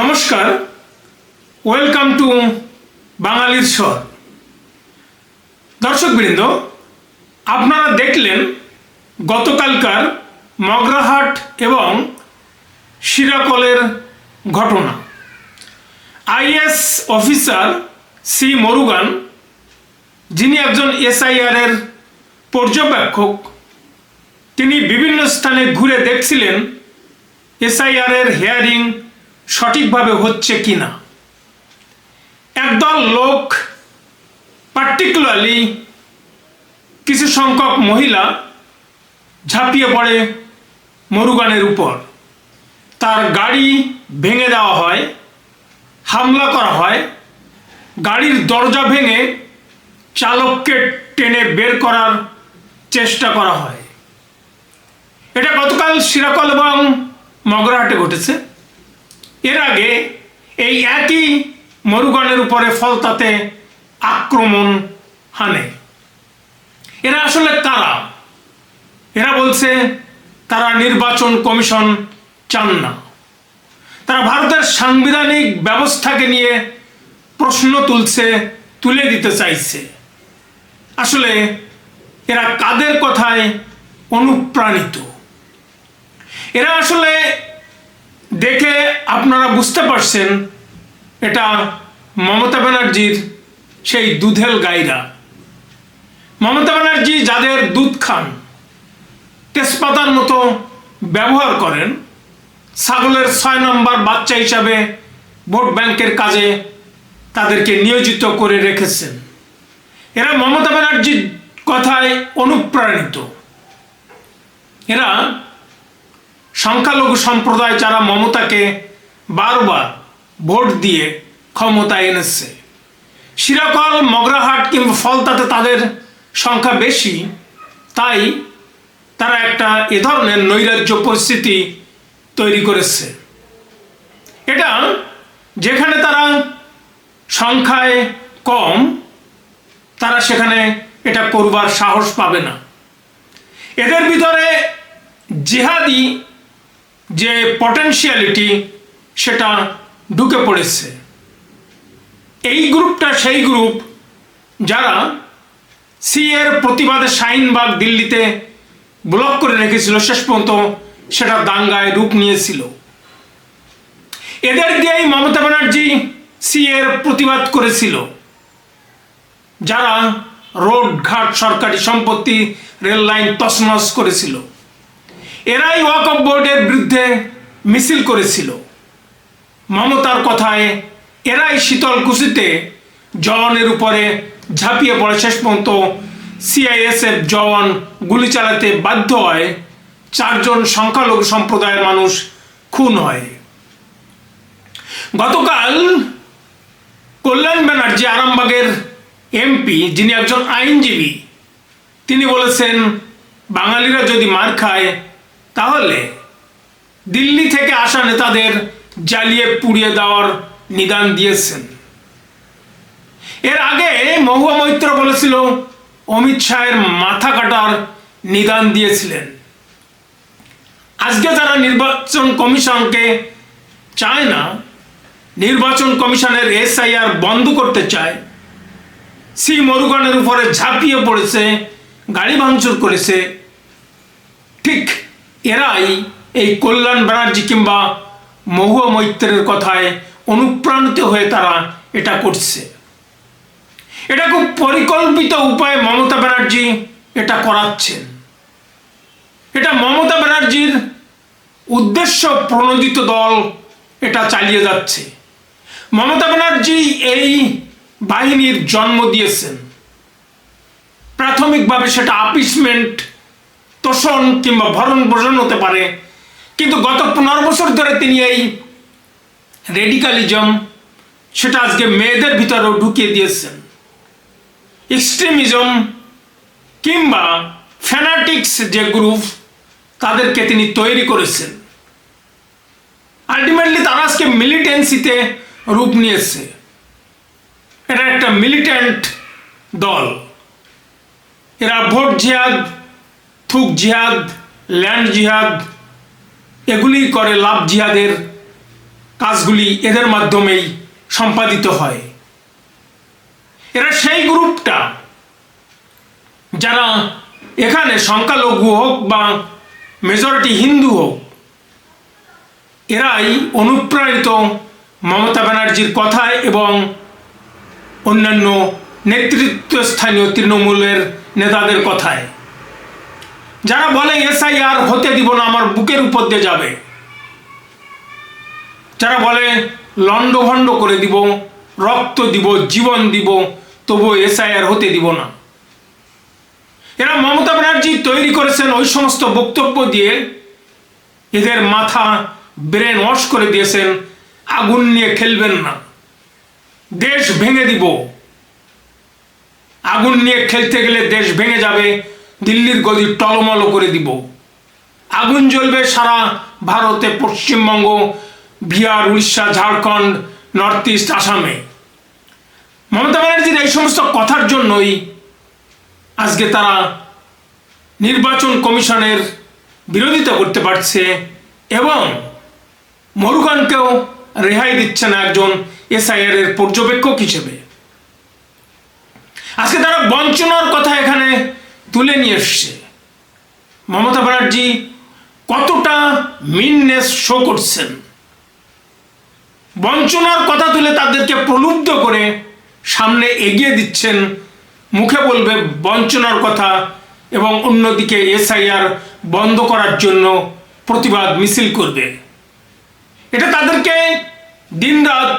নমস্কার, welcome to বাঙালির স্বর। দর্শকবৃন্দ, আপনারা দেখলেন গতকালকার মগরাহাট এবং শিরাকলের ঘটনা। আইএস অফিসার সি মরুগান, যিনি একজন এসআইআর এর পর্যবেক্ষক, তিনি বিভিন্ন স্থানে ঘুরে দেখছিলেন এসআইআর এর হেয়ারিং সঠিকভাবে হচ্ছে কি না একদল লোক পার্টিকুলারলি কিছু সংখ্যক মহিলা, ঝাঁপিয়ে পড়ে মরুগানের উপর। তার গাড়ি ভেঙে দেওয়া হয়, হামলা করা হয়। গাড়ির দরজা ভেঙে চালককে টেনে বের করার চেষ্টা করা হয়। এটা গতকাল সিরাকল এবং মগরাহাটে ঘটেছে। এর আগে এই একই মরুগণের উপরে ফলতাতে আক্রমণ হানে। এরা আসলে কারা? এরা বলছে, তারা নির্বাচন কমিশন চান না। তারা ভারতের সাংবিধানিক ব্যবস্থাকে নিয়ে প্রশ্ন তুলছে, তুলে দিতে চাইছে। আসলে এরা কাদের কথায় অনুপ্রাণিত? এরা আসলে দেখে আপনারা বুঝতে পারছেন এটা মমতা ব্যানার্জির সেই দুধেল গাইরা। মমতা ব্যানার্জি যাদের দুধ খান, তেজপাতার মতো ব্যবহার করেন, ছাগলের ছয় নম্বর বাচ্চা হিসাবে ভোট ব্যাংকের কাজে তাদেরকে নিয়োজিত করে রেখেছেন। এরা মমতা ব্যানার্জির কথায় অনুপ্রাণিত। এরা সংখ্যালঘু সম্প্রদায় যারা মমতাকে বারবার ভোট দিয়ে ক্ষমতায় এনেছে। শিরাকল, মগরাহাট কিংবা ফলতাতে তাদের সংখ্যা বেশি, তাই তারা একটা এ ধরনের নৈরাজ্য পরিস্থিতি তৈরি করেছে। এটা যেখানে তারা সংখ্যায় কম, তারা সেখানে এটা করবার সাহস পাবে না। এদের ভিতরে জিহাদি যে পটেনশিয়ালিটি সেটা ঢুকে পড়েছে। এই গ্রুপটা, সেই গ্রুপ যারা সি এর প্রতিবাদে শাহিনবাগ দিল্লিতে ব্লক করে রেখেছিল, শেষ পর্যন্ত সেটা দাঙ্গায় রূপ নিয়েছিল। এদের দিয়েই মমতা ব্যানার্জি সি এর প্রতিবাদ করেছিল। যারা রোড ঘাট সরকারি সম্পত্তি, রেল লাইন তছনছ করেছিল। এরাই ওয়াকফ বোর্ডের বিরুদ্ধে মিছিল করেছিল। মমতার কথায় এরাই শীতল কুচিতে জওয়ানের উপরে ঝাঁপিয়ে পড়ে। শেষ পর্যন্ত সিআইএসএফ জওয়ান গুলি চালাতে বাধ্য হয়। চারজন সংখ্যালঘু সম্প্রদায়ের মানুষ খুন হয়। গতকাল কল্যাণ ব্যানার্জি আরামবাগের এমপি, যিনি একজন আইনজীবী, তিনি বলেছেন, বাঙালিরা যদি মার খায় তাহলে দিল্লি থেকে আসা নেতাদের জ্বালিয়ে পুড়িয়ে দেওয়ার নিদান দিয়েছেন। এর আগে মহুয়া মৈত্র বলেছিল, অমিত শাহের মাথা কাটার নিদান দিয়েছিলেন। আজকে তারা নির্বাচন কমিশনকে চায় না, নির্বাচন কমিশনের এসআইআর বন্ধ করতে চায়। সি মরুগণের উপরে ঝাঁপিয়ে পড়েছে, গাড়ি ভাঙচুর করেছে। ঠিক এরাই এই কল্যাণ ব্যানার্জি কিংবা মহুয়া মৈত্রের কথায় অনুপ্রাণিত হয়ে তারা এটা করছে। এটা খুব পরিকল্পিত উপায়ে মমতা ব্যানার্জি এটা করাচ্ছেন। এটা মমতা ব্যানার্জির উদ্দেশ্য প্রণোদিত দল এটা চালিয়ে যাচ্ছে। মমতা ব্যানার্জি এই বাহিনীর জন্ম দিয়েছেন। প্রাথমিকভাবে সেটা আপিসমেন্ট তোষণ কিংবা ভরণ পোষণ হতে পারে। কিন্তু গত পনেরো বছর ধরে তিনি এই রেডিকালিজম, সেটা আজকে মেয়েদের ভিতরেও ঢুকিয়ে দিয়েছেন। এক্সট্রিমিজম কিংবা ফ্যানাটিক্স যে গ্রুপ, তাদেরকে তিনি তৈরি করেছেন। আলটিমেটলি তারা আজকে মিলিটেন্সিতে রূপ নিয়েছে। এটা একটা মিলিটেন্ট দল। এরা ভোট জিহাদ থুক জিহাদ, ল্যান্ড জিহাদ, এগুলি করে লাভ জিহাদের কাজগুলি এদের মাধ্যমেই সম্পাদিত হয়। এরা সেই গ্রুপটা যারা এখানে সংখ্যালঘু হোক বা মেজরিটি হিন্দু হোক, এরাই অনুপ্রাণিত মমতা ব্যানার্জির কথায় এবং অন্যান্য নেতৃত্বস্থানীয় তৃণমূলের নেতাদের কথায়। যারা বলে এসআইআর হতে দিব না, আমার বুকের উপর দিয়ে যাবে। যারা বলে লণ্ডভণ্ড করে দিব, রক্ত দিব, জীবন দিব তবু এসআইআর হতে দিব না। এরা মমতা ব্যানার্জি তৈরি করেছেন ওই সমস্ত বক্তব্য দিয়ে, এদের মাথা ব্রেন ওয়াশ করে দিয়েছেন, আগুন নিয়ে খেলবেন না। দেশ ভেঙে দিব। আগুন নিয়ে খেলতে গেলে দেশ ভেঙে যাবে দিল্লির গদি টলমল করে দিব। আগুন জ্বলবে সারা ভারতে পশ্চিমবঙ্গ, বিহার, উড়িষ্যা, ঝাড়খণ্ড, নর্থ ইস্ট, আসামে। মমতা ব্যানার্জির এই সমস্ত কথার জন্যই আজকে তারা নির্বাচন কমিশনের বিরোধিতা করতে পারছে এবং মরুগানকেও রেহাই দিচ্ছে না একজন এসআইআর এর পর্যবেক্ষক হিসেবে। আজকে তারা বঞ্চনার কথা এখানে তুলে নিয়ে এসছে। মমতা ব্যানার্জি কতটা মিননেস শো করছেন। বঞ্চনার কথা তুলে তাদেরকে প্রলুব্ধ করে সামনে এগিয়ে দিচ্ছেন, মুখে বলবে বঞ্চনার কথা এবং অন্যদিকে এসআইআর বন্ধ করার জন্য প্রতিবাদ মিছিল করবে। এটা তাদেরকে দিনরাত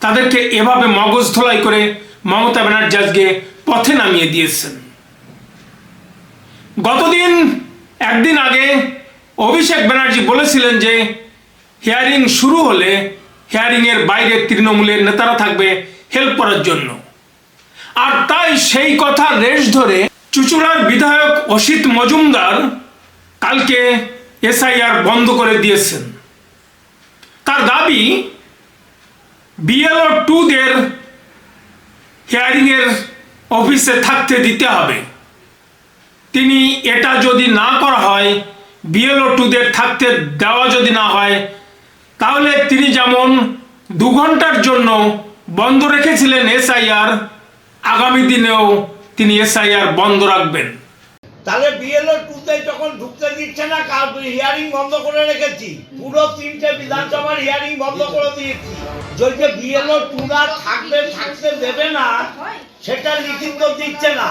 তাদেরকে এভাবে মগজ ধোলাই করে মমতা ব্যানার্জি আজকে পথে নামিয়ে দিয়েছেন। গতদিন, একদিন আগে অভিষেক ব্যানার্জি বলেছিলেন যে হিয়ারিং শুরু হলে হিয়ারিংয়ের বাইরে তৃণমূলের নেতারা থাকবে হেল্প করার জন্য। আর তাই সেই কথা রেশ ধরে চুচুড়ার বিধায়ক অসিত মজুমদার কালকে এসআইআর বন্ধ করে দিয়েছেন। তার দাবি বিএলও টুদের হিয়ারিংয়ের অফিসে থাকতে দিতে হবে। তিনি এটা যদি না করা হয় বিএলও টুদের থাকতে দেওয়া যদি না হয় তাহলে তিনি যেমন দু ঘণ্টার জন্য বন্ধ রেখেছিলেন এসআইআর আগামী দিনেও তিনি এসআইআর বন্ধ রাখবেন। তাহলে বিএলও টুতে যখন ঢুকতে দিচ্ছে না কাল হিয়ারিং বন্ধ করে রেখেছি। পুরো তিনটে বিধানসভার হিয়ারিং বন্ধ করে দিয়েছি। যদি বিএলও টুরা থাকবে থাকতে দেবে না সেটা লিখিত দিচ্ছে না।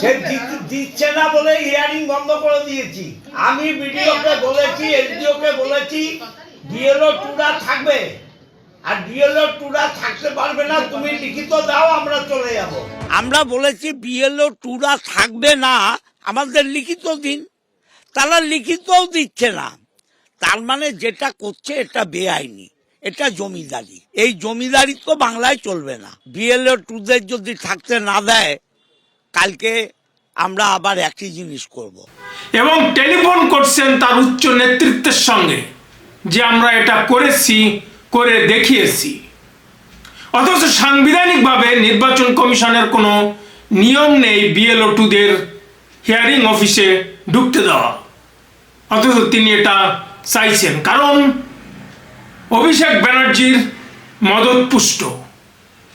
সে দিচ্ছে না বলে হিয়ারিং বন্ধ করে দিয়েছি। আমি বিডিওকে বলেছি এসডিওকে বলেছি বিএলও টুরা থাকবে। আর বিএলও টুরা থাকতে পারবে না তুমি লিখিত দাও আমরা চলে যাব। আমরা বলেছি বিএলও টুরা থাকবে না আমাদের লিখিত দিন। তারা লিখিতও দিচ্ছে না। তার মানে যেটা করছে এটা বেআইনি এটা জমিদারি। এই জমিদারি তো বাংলায় চলবে না। বিএলও টুদের যদি থাকতে না দেয় কালকে আমরা আবার একই জিনিস করব। এবং টেলিফোন করছেন তার উচ্চ নেতৃত্বের সঙ্গে, যে আমরা এটা করেছি, করে দেখিয়েছি। অথচ সাংবিধানিকভাবে নির্বাচন কমিশনের কোনো নিয়ম নেই বিএলও টুদের হিয়ারিং অফিসে ঢুকতে দেওয়া। অথচ তিনি এটা চাইছেন। কারণ অভিষেক ব্যানার্জির মদতপুষ্ট।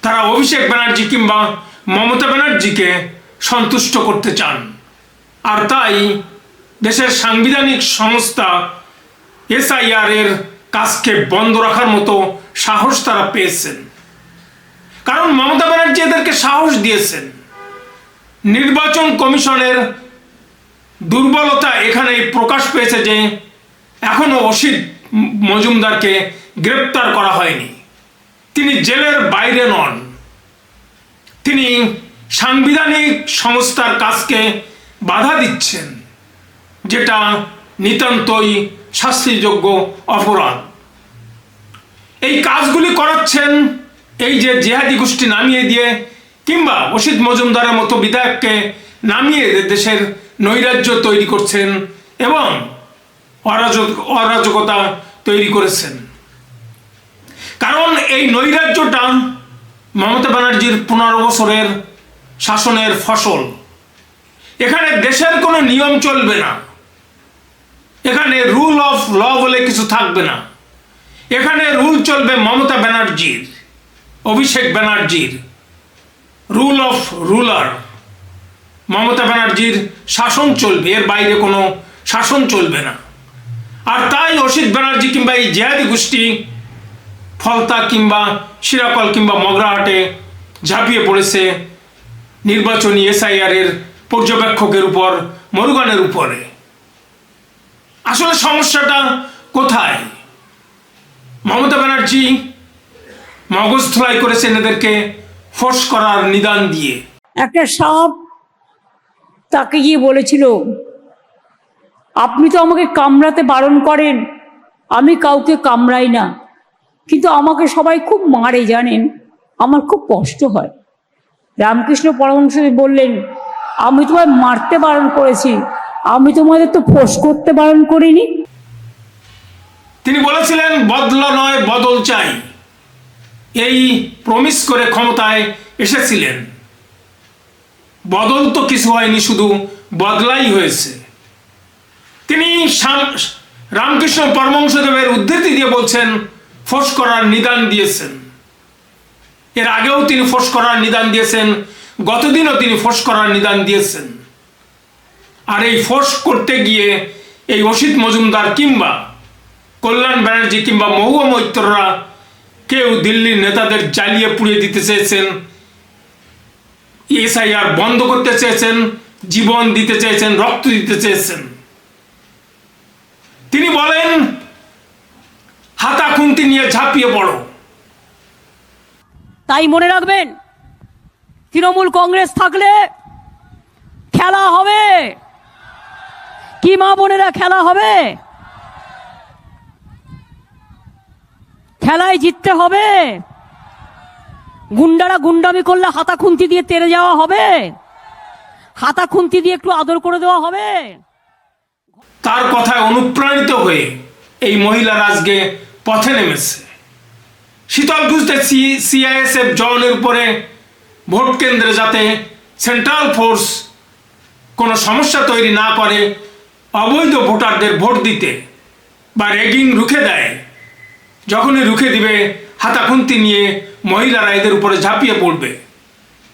তারা অভিষেক ব্যানার্জি কিংবা মমতা ব্যানার্জিকে সন্তুষ্ট করতে চান। আর তাই দেশের সাংবিধানিক সংস্থা এসআইআর এর কাজকে বন্ধ রাখার মতো সাহস তারা পেয়েছেন। কারণ মমতা ব্যানার্জি এদেরকে সাহস দিয়েছেন। নির্বাচন কমিশনের দুর্বলতা এখানেই প্রকাশ পেয়েছে যে এখনও অসিত মজুমদারকে গ্রেপ্তার করা হয়নি। তিনি জেলের বাইরে নন। তিনি সাংবিধানিক সংস্থার কাজকে বাধা দিচ্ছেন, যেটা নিতান্তই শাস্তিযোগ্য অপরাধ। এই কাজগুলি করাচ্ছেন এই যে জেহাদি গোষ্ঠী নামিয়ে দিয়ে, কিংবা অসিত মজুমদারের মতো বিধায়ককে নামিয়ে দেশের নৈরাজ্য তৈরি করছেন এবং অরাজক অরাজকতা তৈরি করেছেন। কারণ এই নৈরাজ্যটা মমতা ব্যানার্জির পনেরো বছরের শাসনের ফসল। এখানে দেশের কোনো নিয়ম চলবে না। এখানে রুল অফ ল বলে কিছু থাকবে না। এখানে রুল চলবে মমতা ব্যানার্জির, অভিষেক ব্যানার্জির রুল অফ রুলার মমতা ব্যানার্জির শাসন চলবে, এর বাইরে কোনো শাসন চলবে না। আর তাই অসিত ব্যানার্জি কিংবা এই জেহাদি গোষ্ঠী, ফলতা কিংবা শিরাকল কিংবা মগরাহাটে ঝাঁপিয়ে পড়েছে। নির্বাচনী এসআইআর এর পর্যবেক্ষকের উপর, মরুগানের উপরে। আসলে সমস্যাটা কোথায়? মমতা ব্যানার্জি মগজ ধোলাই করেছেন এদেরকে ফোর্স করার নিদান দিয়ে। একটা সাপ তাকে গিয়ে বলেছিল, আপনি তো আমাকে কামড়াতে বারণ করেন, আমি কাউকে কামড়াই না। কিন্তু আমাকে সবাই খুব মারে, জানেন? আমার খুব কষ্ট হয়। রামকৃষ্ণ পরমহংসদেব বললেন, আমি তোমায় মারতে বারণ করেছি, আমি তোমাদের তো ফোঁস করতে বারণ করিনি। তিনি বলেছিলেন, বদলা নয়, বদল চাই। এই প্রমিস করে ক্ষমতায় এসেছিলেন। বদল তো কিছু হয়নি, শুধু বদলাই হয়েছে। তিনি রামকৃষ্ণ পরমংশদেবের উদ্ধৃতি দিয়ে বলছেন, ফোঁস করার নিদান দিয়েছেন। এর আগেও তিনি ফোঁস করার নিদান দিয়েছেন, গতদিনও তিনি ফোঁস করার নিদান দিয়েছেন। আর এই ফোর্স করতে গিয়ে এই অসিত মজুমদার কিংবা কল্যাণ ব্যানার্জি কিংবা মহুয়া মৈত্ররা কেউ দিল্লির নেতাদের জ্বালিয়ে পুড়িয়ে দিতে চেয়েছেন, এসআইআর বন্ধ করতে চেয়েছেন, জীবন দিতে চেয়েছেন, রক্ত দিতে চেয়েছেন। তিনি বলেন, হাতা খুন্তি নিয়ে ঝাঁপিয়ে পড়ো। তাই মনে রাখবেন, তৃণমূল কংগ্রেস থাকলে খেলা হবে। কি মা বোনেরা খেলা হবে? খেলায় জিততে হবে। গুন্ডারা গুন্ডামি করলে হাতা খুন্তি দিয়ে তেরে যাওয়া হবে। হাতা খুন্তি দিয়ে একটু আদর করে দেওয়া হবে। তার কথায় অনুপ্রাণিত হয়ে এই মহিলারা আজকে পথে নেমেছে। শীতল খুঁজতে সিআইএসএফ জওয়ানের উপরে ভোট কেন্দ্রে যাতে সেন্ট্রাল ফোর্স কোনো সমস্যা তৈরি না করে, অবৈধ ভোটারদের ভোট দিতে বা রেগিং রুখে দেয়, যখনই রুখে দিবে, হাতাখুন্তি নিয়ে মহিলারা এদের উপরে ঝাঁপিয়ে পড়বে।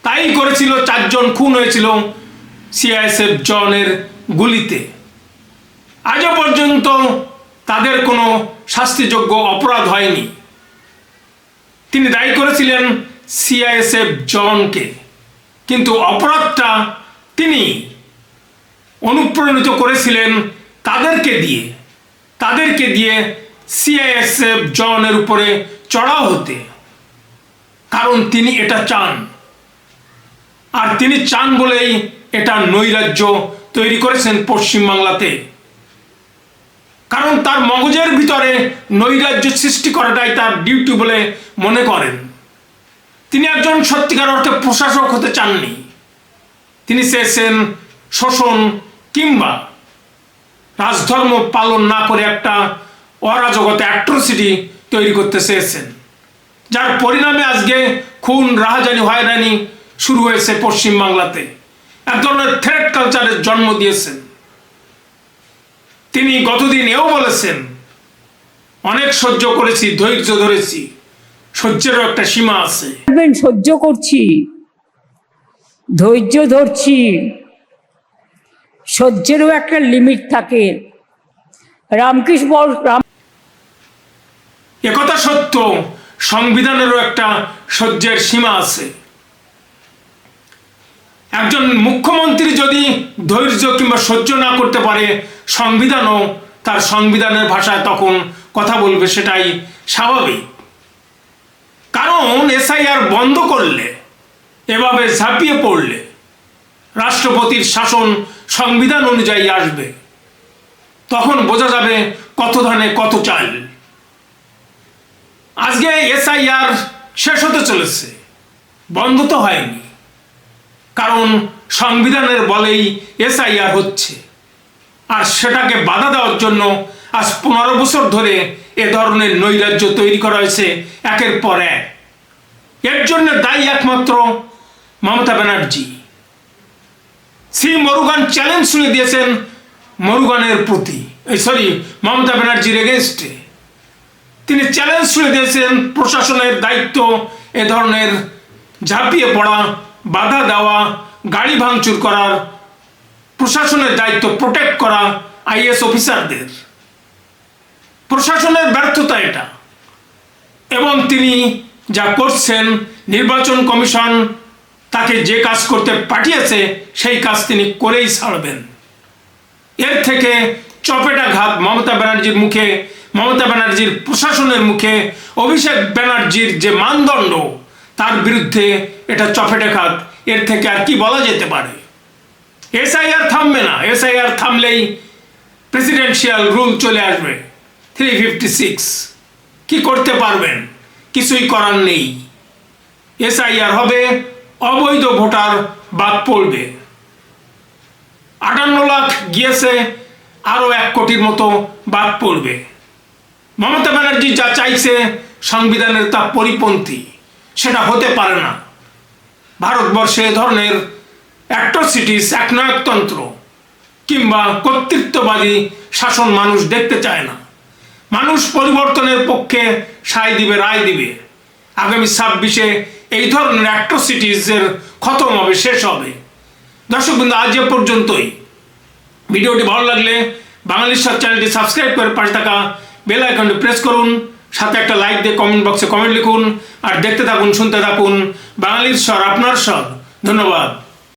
তাই করেছিল, চারজন খুন হয়েছিল সিআইএসএফ জওয়ানের গুলিতে। আজও পর্যন্ত তাদের কোনো শাস্তিযোগ্য অপরাধ হয়নি। তিনি দায়ী করেছিলেন সিআইএসএফ জনকে কিন্তু অপরাধটা তিনি অনুপ্রাণিত করেছিলেন তাদেরকে দিয়ে। তাদেরকে দিয়ে সিআইএসএফ জনের উপরে চড়াও হতে। কারণ তিনি এটা চান। আর তিনি চান বলেই এটা নৈরাজ্য তৈরি করেছেন পশ্চিমবাংলাতে। কারণ তার মগজের ভিতরে নৈরাজ্য সৃষ্টি করাটাই তার ডিউটি বলে মনে করেন। তিনি একজন সত্যিকার অর্থে প্রশাসক হতে চাননি। তিনি চেয়েছেন শোষণ কিংবা রাজধর্ম পালন না করে একটা অরাজকতা অ্যাট্রোসিটি তৈরি করতে চেয়েছেন। যার পরিণামে আজকে খুন, রাহাজানি, হয়রানি শুরু হয়েছে পশ্চিমবাংলাতে এক ধরনের থ্রেড কালচারের জন্ম দিয়েছেন। তিনি গতদিন এও বলেছেন অনেক সহ্য করেছি ধৈর্য ধরেছি সহ্যেরও একটা সীমা আছে। সহ্য করছি ধৈর্য ধরছি সহ্যেরও একটা লিমিট থাকে। রামকৃষ্ণ রাম একথা সত্য সংবিধানেরও একটা সহ্যের সীমা আছে। একজন মুখ্যমন্ত্রী যদি ধৈর্য কিংবা সহ্য না করতে পারে সংবিধানও তার সংবিধানের ভাষায় তখন কথা বলবে সেটাই স্বাভাবিক। কারণ এসআইআর বন্ধ করলে, এভাবে ঝাঁপিয়ে পড়লে রাষ্ট্রপতির শাসন সংবিধান অনুযায়ী আসবে, তখন বোঝা যাবে কত ধানে কত চাল। আজকে এসআইআর শেষ হতে চলেছে, বন্ধ তো হয়নি, কারণ সংবিধানের বলেই এসআইআর হচ্ছে। আর সেটাকে বাধা দেওয়ার জন্য আজ পনেরো বছর ধরে এ ধরনের নৈরাজ্য তৈরি করা হয়েছে একের পর এক। এর জন্য দায়ী একমাত্র মমতা ব্যানার্জি। শ্রী মরুগান চ্যালেঞ্জ শুনে দিয়েছেন মরুগানের প্রতি। সরি মমতা ব্যানার্জির এগেনস্টে তিনি চ্যালেঞ্জ ছুড়ে দিয়েছেন প্রশাসনের দায়িত্ব এ ধরনের ঝাঁপিয়ে পড়া, বাধা দেওয়া, গাড়ি ভাঙচুর করার প্রশাসনের দায়িত্ব প্রোটেক্ট করা আইএস অফিসারদের প্রশাসনের ব্যর্থতা এটা। এবং তিনি যা করছেন, নির্বাচন কমিশন তাকে যে কাজ করতে পাঠিয়েছে, সেই কাজ তিনি করেই ছাড়বেন। এর থেকে চপেটাঘাত মমতা ব্যানার্জির মুখে, মমতা ব্যানার্জির প্রশাসনের মুখে, অভিষেক ব্যানার্জির যে মানদণ্ড, তার বিরুদ্ধে এটা চপেটাঘাত। এর থেকে আর কি বলা যেতে পারে? এসআইআর থামবে না এসআইআর থামলেই প্রেসিডেন্সিয়াল রুল চলে আসবে। থ্রি ফিফটি সিক্স কি করতে পারবেন? কিছুই করার নেই। এসআইআর হবে, অবৈধ ভোটার বাদ পড়বে। আটান্ন লাখ গিয়েছে, আরও এক কোটির মতো বাদ পড়বে। মমতা ব্যানার্জি যা চাইছে, সংবিধানের তা পরিপন্থী। সেটা হতে পারে না। ভারতবর্ষে ধরনের অ্যাট্রোসিটিস একনায়কতন্ত্র কিংবা কর্তৃত্ববাদী শাসন মানুষ দেখতে চায় না। মানুষ পরিবর্তনের পক্ষে সায় দিবে, রায় দিবে। আগামী ছাব্বিশে এই ধরনের অ্যাট্রোসিটিসের খতম হবে, শেষ হবে। দর্শক বিন্দু, আজ এ পর্যন্তই। ভিডিওটি ভালো লাগলে বাঙালির সাথে চ্যানেলটি সাবস্ক্রাইব করে পাশে থাকা বেল আইকনটি প্রেস করুন, সাথে একটা লাইক দিয়ে কমেন্ট বক্সে কমেন্ট লিখুন, আর দেখতে থাকুন, শুনতে থাকুন বাঙালির স্বর, আপনার স্বর। ধন্যবাদ।